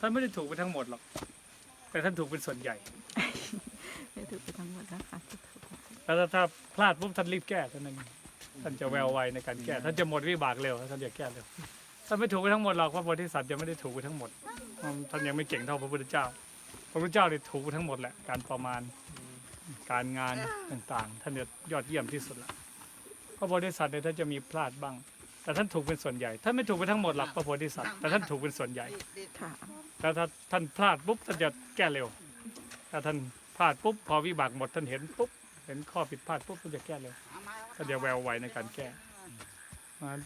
ท่านไม่ได้ถูกไปทั้งหมดหรอก แต่ท่านถูกเป็นส่วนใหญ่ ไม่ถูกไปทั้งหมดนะคะถูกแล้วถ้าถ้าพลาดปุ๊บท่านรีบแก้เท่านั้นเองท่านจะแววไวในการแก้ ท่านจะหมดวิบากเร็วท่านจะแก้เร็วท่านไม่ถูกไปทั้งหมดหรอกพระโพธิสัตว์ยังไม่ได้ถูกไปทั้งหมดอืมท่านยังไม่เก่งเท่าพระพุทธเจ้า พระพุทธเจ้าได้ถูกไปทั้งหมดแหละการประมาณการงานต่างๆ ท่านเนี่ยยอดเยี่ยมที่สุดละพระโพธิสัตว์เนี่ยท่านจะมีพลาดบ้าง แต่ท่านถูกเป็นส่วนใหญ่ ท่านไม่ถูกไปทั้งหมดหรอกพระโพธิสัตว์แต่ท่านถูกเป็นส่วนใหญ่ค่ะแล้วถ้าท่านพลาดปุ๊บท่านจะแก้เร็วถ้าท่านพลาดปุ๊บพอวิบากหมดท่านเห็นปุ๊บเห็นข้อผิดพลาดปุ๊บท่านจะแก้เร็วท่านจะแววไวในการแก้งั้น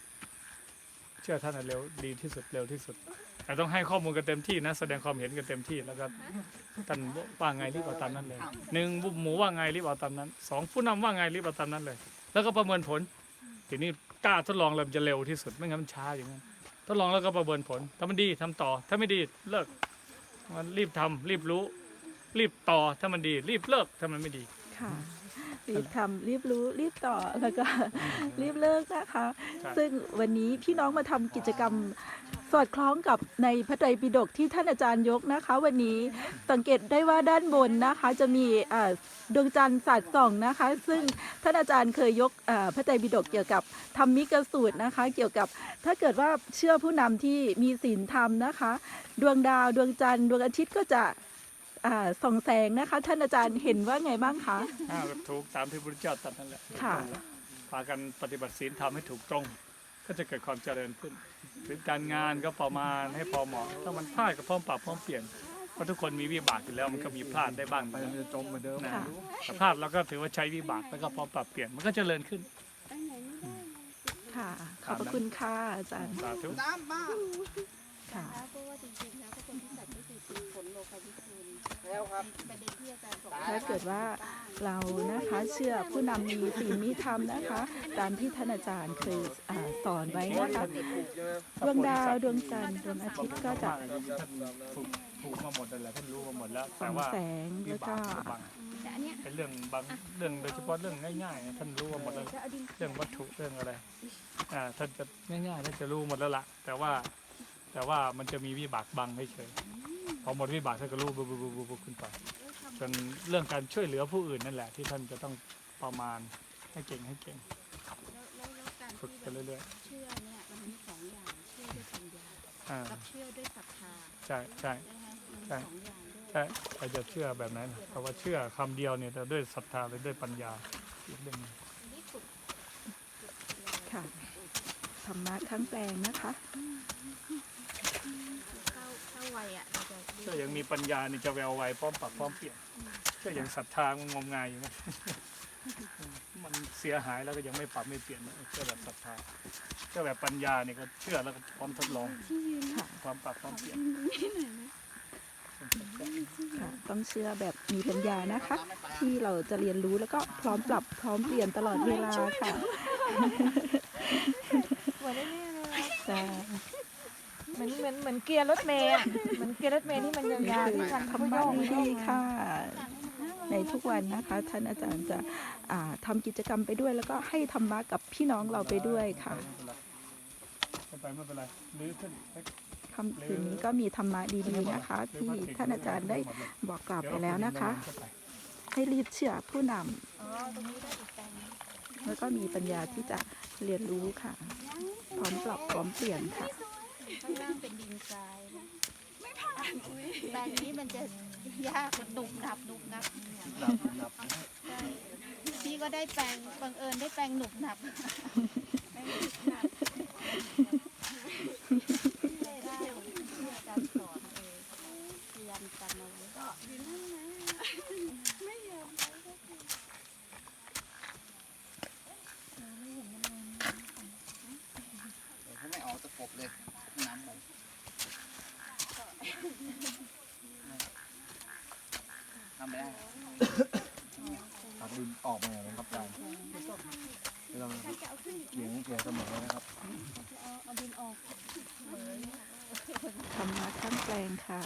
เชื่อท่านน่ะเร็วดีที่สุดเร็วที่สุด แต่ต้องให้ข้อมูลกันเต็มที่นะ แสดงความเห็นกันเต็มที่แล้วก็ท่านว่าไงรีบเอาตามนั้นเลยหนึ่งบุหมูว่าไงรีบเอาตามนั้นสองผู้นำว่าไงรีบเอาตามนั้นเลย แล้วก็ประเมินผล ทีนี้กล้าทดลองเลยมันจะเร็วที่สุดไม่งั้นมันช้าอย่างนั้นทดลองแล้วก็ประเมินผล ถ้ามันดีทำต่อ ถ้าไม่ดีเลิก มันรีบทำรีบรู้ รีบต่อถ้ามันดี รีบเลิกถ้ามันไม่ดีค่ะรีบทำรีบรู้รีบต่อแล้วก็รีบเลิกนะคะใช่ซึ่งวันนี้พี่น้องมาทำกิจกรรม สอดคล้องกับในพระไตรปิฎกที่ท่านอาจารย์ยกนะคะ วันนี้สังเกตได้ว่าด้านบนนะคะจะมีอ่าดวงจันทร์สาดส่องนะคะ ซึ่งท่านอาจารย์เคยยกอ่าพระไตรปิฎกเกี่ยวกับธรรมิกสูตรนะคะ เกี่ยวกับถ้าเกิดว่าเชื่อผู้นำที่มีศีลธรรมนะคะ ดวงดาวดวงจันทร์ดวงอาทิตย์ก็จะอ่าส่องแสงนะคะ ท่านอาจารย์เห็นว่าไงบ้างคะอ่าถูกตามที่พระพุทธเจ้าตรัสนั่นแหละค่ะพากันปฏิบัติศีลทำให้ถูกตรง ก็จะเกิดความเจริญขึ้นถึงการงานก็ประมาณให้พอเหมาะถ้ามันพลาดก็พร้อมปรับพร้อมเปลี่ยนเพราะทุกคนมีวิบากอยู่แล้วมันก็มีพลาดได้บ้างไปมันจะจมเหมือนเดิมนะค่ะแต่พลาดเราก็ถือว่าใช้วิบากแล้วก็พร้อมปรับเปลี่ยนมันก็เจริญขึ้นค่ะขอบพระคุณค่ะอาจารย์สาธุค่ะเพราะว่าจริงๆแล้วพระโพธิสัตว์ก็คือเป็นผลโลกาภิคุณแล้วครับประเด็นที่อาจารย์บอกถ้าเกิดว่า เรานะคะเชื่อผู้นำมีศีลมีธรรมนะคะ ตามที่ท่านอาจารย์เคยอ่าสอนไว้นะคะดวงดาวดวงจันทร์ดวงอาทิตย์ก็จะ ท่านถูกถูกมาหมดนั่นแหละท่านรู้มาหมดแล้วแต่ว่าแสงวิแล้วก็กบางแต่อันเนี้ยเป็นเรื่องบางเรื่องโดยเฉพาะเรื่องง่ายๆนะท่านรู้มาหมดแล้ว จะเอาดินเรื่องวัตถุเรื่องอะไรอ่าท่านจะง่ายๆท่านจะรู้หมดแล้วล่ะแต่ว่าแต่ว่ามันจะมีวิบากบังให้เฉยพอหมดวิบากท่านก็รู้บุบบุบบุบบุบขึ้นไป จนเรื่องการช่วยเหลือผู้อื่นนั่นแหละ ที่ท่านจะต้องประมาณให้เก่งให้เก่ง แล้วแล้วแล้วการฝึกที่ไปแบบเรื่อยเชื่อเนี่ยมันมีสองอย่างเชื่อด้วยปัญญาๆอ่ากับเชื่อด้วยศรัทธาใช่ใช่ใช่ไหมมันมีใช่ สองอย่างด้วยใช่เราจะเชื่อแบบนั้นเพราะว่าเชื่อคำเดียวเนี่ยแต่ด้วยศรัทธาหรือด้วยปัญญาอีกเรื่องหนึ่งอันนี้ฝึกฝึกเลยค่ะธรรมะทั้งแปลงนะคะเข้าเข้าวัยอะเราจะเชื่อยังมีปัญญานี่จะแววไวพร้อมปรับพร้อมเปลี่ยนเชื่อยังศรัทธางมงายอยู่นะมันเสียหายแล้วก็ยังไม่ปรับไม่เปลี่ยนนะเชื่อแบบศรัทธาเชื่อแบบปัญญาเนี่ยก็เชื่อแล้วก็พร้อมทดลองค่ะพร้อมปรับพร้อมเปลี่ยนค่ะต้องเชื่อแบบมีปัญญานะคะ ที่เราจะเรียนรู้แล้วก็พร้อมปรับพร้อมเปลี่ยนตลอดเวลาค่ะเหมือนไอ้นี่เลยจะ เหมือนเหมือนเหมือนเกียร์รถเมย์อะเหมือนเกียร์รถเมย์ที่มันยาวๆที่มันธรรมะโยกดีๆค่ะ ในทุกวันนะคะ ท่านอาจารย์จะอ่าทำากิจกรรมไปด้วย แล้วก็ให้ธรรมะกับพี่น้องเราไปด้วยค่ะไม่เป็นไรไม่เป็นไรลื้อขึ้นคำคืนนี้ก็มีธรรมะดีๆนะคะ ที่ท่านอาจารย์ได้บอกกล่าวไปแล้วนะคะ ให้รีบเชื่อผู้นำอ๋อตรงนี้ได้อีกแปลงนึงแล้วก็มีปัญญาที่จะเรียนรู้ค่ะ พร้อมปรับพร้อมเปลี่ยนค่ะ ข้างล่างเป็นดินทรายนะแปลงนี้มันจะยากมันหนุบหนับหนุบหนับใช่พี่ก็ได้แปลงบังเอิญได้แปลงหนุบหนับแปลงหนุบหนับได้ได้ที่อาจารย์สอนเองพยายามจำเอาไว้เขาไม่ออกตะกบเลย น้ำไปทำไม่ได้ตักดินออกมาเลยนะครับอาจารย์ไม่ต้องนะครับเกี่ยงเกี่ยงเสมอเลยนะครับเอาดินออกทำมาทั้งแปลงค่ะ